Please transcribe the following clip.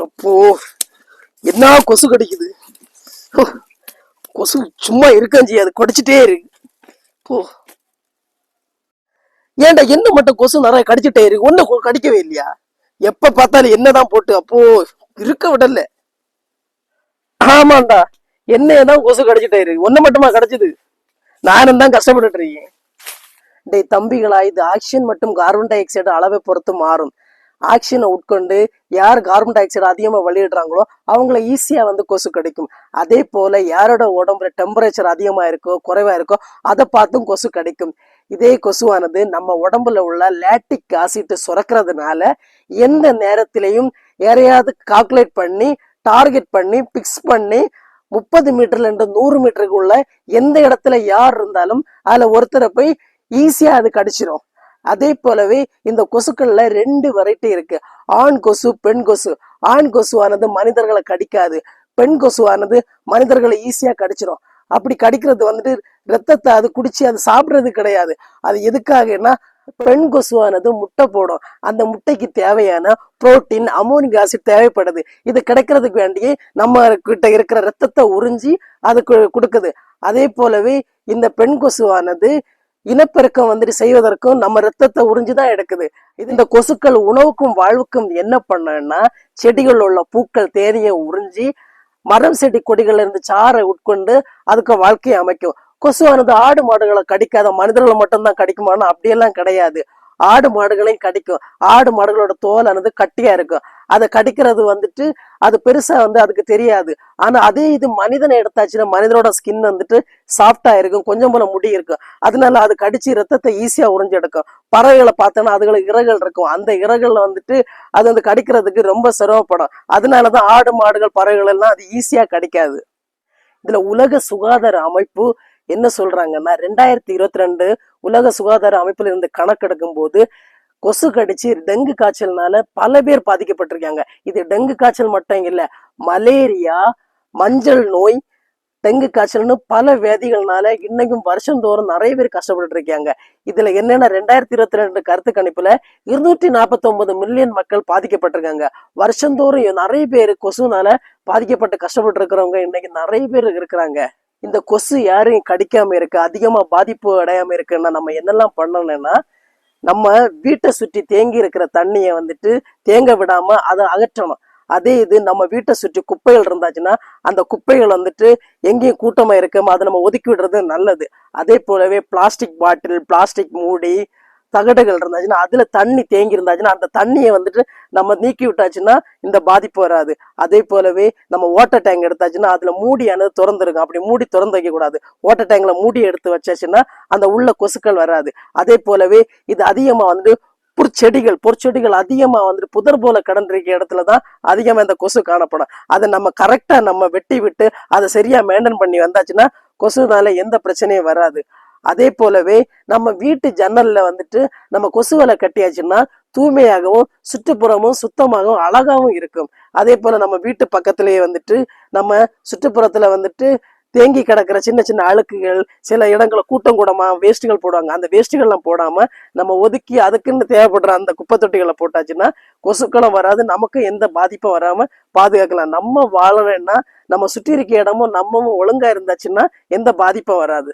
அப்போ என்ன கொசு கடிக்குது? கொசு சும்மா இருக்கான் செய்யாது கடிச்சிட்டே இருக்கு. போ. ஏன்டா என்ன மட்டும் கொசு நிறைய கடிச்சிட்டே இருக்கு? ஒன்னும் கொ- கடிக்கவே இல்லையா? எப்ப பார்த்தாலும் என்னதான் போட்டு அப்போ இருக்க விடல. ஆமாண்டா என்னதான் கொசு கடிச்சிட்டே இருக்கு. ஒன்னு மட்டுமா கிடைச்சது? நானும் தான் கஷ்டப்பட்டுட்டு இருக்கேன். டேய் தம்பிகளா இது ஆக்சிஜன் மற்றும் கார்பன் டை ஆக்சைடு அளவை பொறுத்து மாறும். ஆக்ஷனை உட்கொண்டு யார் கார்பன் டை ஆக்சைடு அதிகமாக வெளியிடுறாங்களோ அவங்கள ஈஸியாக வந்து கொசு கிடைக்கும். அதே போல் யாரோட உடம்புல டெம்பரேச்சர் அதிகமாக இருக்கோ குறைவாக இருக்கோ அதை பார்த்தும் கொசு கிடைக்கும். இதே கொசுவானது நம்ம உடம்புல உள்ள லேட்டிக் ஆசிட்டு சுரக்கிறதுனால எந்த நேரத்திலையும் யாரையாவது கால்குலேட் பண்ணி டார்கெட் பண்ணி பிக்ஸ் பண்ணி முப்பது மீட்டர்ல இருந்து நூறு மீட்டருக்குள்ள எந்த இடத்துல யார் இருந்தாலும் அதுல ஒருத்தரை போய் ஈஸியா அது கடிச்சிரும். அதே போலவே இந்த கொசுக்கள்ல ரெண்டு வெரைட்டி இருக்கு. ஆண் கொசு பெண் கொசு. ஆண் கொசுவானது மனிதர்களை கடிக்காது. பெண் கொசுவானது மனிதர்களை ஈஸியா கடிச்சிடும் அப்படி கடிக்கிறது வந்துட்டு ரத்தத்தை அது குடிச்சு அது சாப்பிடுறது கிடையாது. அது எதுக்காகன்னா பெண் கொசுவானது முட்டை போடும். அந்த முட்டைக்கு தேவையான புரோட்டீன் அமோனிக் ஆசிட் தேவைப்படுது. இது கிடைக்கிறதுக்கு வேண்டியே நம்ம கிட்ட இருக்கிற ரத்தத்தை உறிஞ்சி அது கொடுக்குது. அதே போலவே இந்த பெண் கொசுவானது இனப்பெருக்கம் வந்துட்டு செய்வதற்கும் நம்ம ரத்தத்தை உறிஞ்சுதான் எடுக்குது. இது இந்த கொசுக்கள் உணவுக்கும் வாழ்வுக்கும் என்ன பண்ணுன்னா செடிகள் உள்ள பூக்கள் தேனியை உறிஞ்சி மரம் செடி கொடிகள் இருந்து சாறை உட்கொண்டு அதுக்கு வாழ்க்கையை அமைக்கும். கொசுவானது ஆடு மாடுகளை கடிக்காத மனிதர்களை மட்டும்தான் கடிக்குமானா அப்படியெல்லாம் கிடையாது. ஆடு மாடுகளையும் கடிக்கும். ஆடு மாடுகளோட தோலானது கட்டியா இருக்கும். அதை கடிக்கிறது வந்துட்டு அது பெருசா வந்து அதுக்கு தெரியாது. ஆனா அதே இது மனிதனை எடுத்தாச்சுன்னா மனிதனோட ஸ்கின் வந்துட்டு சாஃப்டா இருக்கும். கொஞ்சம் போல முடி இருக்கும். அதனால அது கடிச்சு ரத்தத்தை ஈஸியா உறிஞ்செடுக்கும் பறவைகளை பார்த்தோன்னா அதுகளுக்கு இறகுகள் இருக்கும். அந்த இறகுல வந்துட்டு அது வந்து கடிக்கிறதுக்கு ரொம்ப சிரமப்படும். அதனாலதான் ஆடு மாடுகள் பறவைகள் எல்லாம் அது ஈஸியா கடிக்காது. இதுல உலக சுகாதார அமைப்பு என்ன சொல்றாங்கன்னா ரெண்டாயிரத்தி இருபத்தி ரெண்டு உலக சுகாதார அமைப்புல இருந்து கணக்கெடுக்கும் போது கொசு கடிச்சு டெங்கு காய்ச்சல்னால பல பேர் பாதிக்கப்பட்டிருக்காங்க. இது டெங்கு காய்ச்சல் மட்டும் இல்லை மலேரியா மஞ்சள் நோய் டெங்கு காய்ச்சல்னு பல வியாதிகள்னால இன்னைக்கும் வருஷந்தோறும் நிறைய பேர் கஷ்டப்பட்டு இருக்காங்க இதுல என்னன்னா ரெண்டாயிரத்தி இருபத்தி ரெண்டு கருத்து கணிப்புல இருநூற்றி நாற்பத்தி ஒன்பது மில்லியன் மக்கள் பாதிக்கப்பட்டிருக்காங்க. வருஷந்தோறும் நிறைய பேர் கொசுனால பாதிக்கப்பட்டு கஷ்டப்பட்டு இருக்கிறவங்க இன்னைக்கு நிறைய பேர் இருக்கிறாங்க. இந்த கொசு யாரையும் கடிக்காம இருக்கு அதிகமா பாதிப்பு அடையாம இருக்குன்னா நம்ம என்னெல்லாம் பண்ணணும்னா நம்ம வீட்டை சுற்றி தேங்கி இருக்கிற தண்ணியை வந்துட்டு தேங்க விடாம அதை அகற்றணும். அதே இது நம்ம வீட்டை சுற்றி குப்பைகள் இருந்தாச்சுன்னா அந்த குப்பைகள் வந்துட்டு எங்கேயும் கூட்டமாக இருக்கோமோ அதை நம்ம ஒதுக்கி விடுறது நல்லது. அதே போலவே பிளாஸ்டிக் பாட்டில் பிளாஸ்டிக் மூடி தகடுகள் இருந்தாச்சுன்னா அதுல தண்ணி தேங்கி இருந்தாச்சுன்னா அந்த தண்ணியை வந்துட்டு நம்ம நீக்கி விட்டாச்சுன்னா இந்த பாதிப்பு வராது. அதே போலவே நம்ம வாட்டர் டேங்க் எடுத்தாச்சுன்னா அதுல மூடியானது திறந்துருக்கும். அப்படி மூடி திறந்து வைக்க கூடாது. வாட்டர் டேங்க்ல மூடி எடுத்து வச்சாச்சுன்னா அந்த உள்ள கொசுக்கள் வராது. அதே போலவே இது அதிகமா வந்துட்டு புற்செடிகள் பொற்செடிகள் அதிகமா வந்துட்டு புதர் போல கடந்திருக்க இடத்துல தான் அதிகமா இந்த கொசு காணப்படும். அதை நம்ம கரெக்டா நம்ம வெட்டி விட்டு அதை சரியா மெயின்டைன் பண்ணி வந்தாச்சுன்னா கொசுனால எந்த பிரச்சனையும் வராது. அதே போலவே நம்ம வீட்டு ஜன்னல்ல வந்துட்டு நம்ம கொசுவலை கட்டியாச்சுன்னா தூய்மையாகவும் சுற்றுப்புறமும் சுத்தமாகவும் அழகாகவும் இருக்கும். அதே போல நம்ம வீட்டு பக்கத்திலேயே வந்துட்டு நம்ம சுற்றுப்புறத்துல வந்துட்டு தேங்கி கிடக்கிற சின்ன சின்ன அழுக்குகள் சில இடங்களை கூட்டம் கூடமா வேஸ்ட்டுகள் போடுவாங்க. அந்த வேஸ்ட்டுகள்லாம் போடாம நம்ம ஒதுக்கி அதுக்குன்னு தேவைப்படுற அந்த குப்பை தொட்டிகளை போட்டாச்சுன்னா கொசுக்களும் வராது. நமக்கும் எந்த பாதிப்பும் வராம பாதுகாக்கலாம். நம்ம வாழணும்னா நம்ம சுற்றி இருக்க இடமும் நம்மவும் ஒழுங்கா இருந்தாச்சுன்னா எந்த பாதிப்பும் வராது.